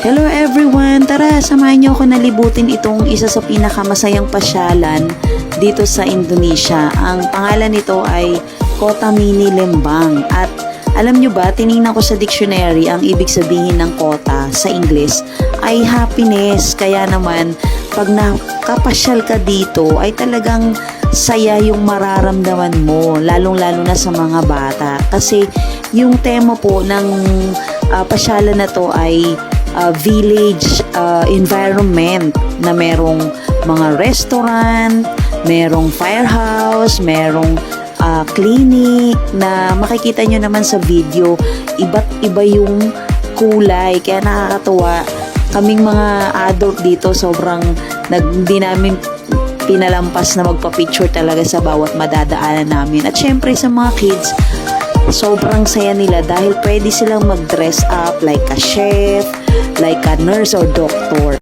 Hello everyone! Tara, samahan niyo ako nalibutin itong isa sa pinakamasayang pasyalan dito sa Indonesia. Ang pangalan nito ay Kota Mini Lembang. At alam niyo ba, tiningnan ko sa dictionary ang ibig sabihin ng kota sa Ingles ay happiness. Kaya naman, pag nakapasyal ka dito ay talagang saya yung mararamdaman mo, lalong-lalo na sa mga bata. Kasi yung tema po ng ah, pasyalan na to ay ah, village ah, environment na merong mga restaurant, merong firehouse, merong ah, clinic na makikita nyo naman sa video, iba't iba yung kulay. Kaya nakakatuwa. Kaming mga adult dito, sobrang nag, hindi namin pinalampas na magpa-picture talaga sa bawat madadaanan namin. At syempre sa mga kids, sobrang saya nila dahil pwede silang mag-dress up like a chef, like a nurse or doctor.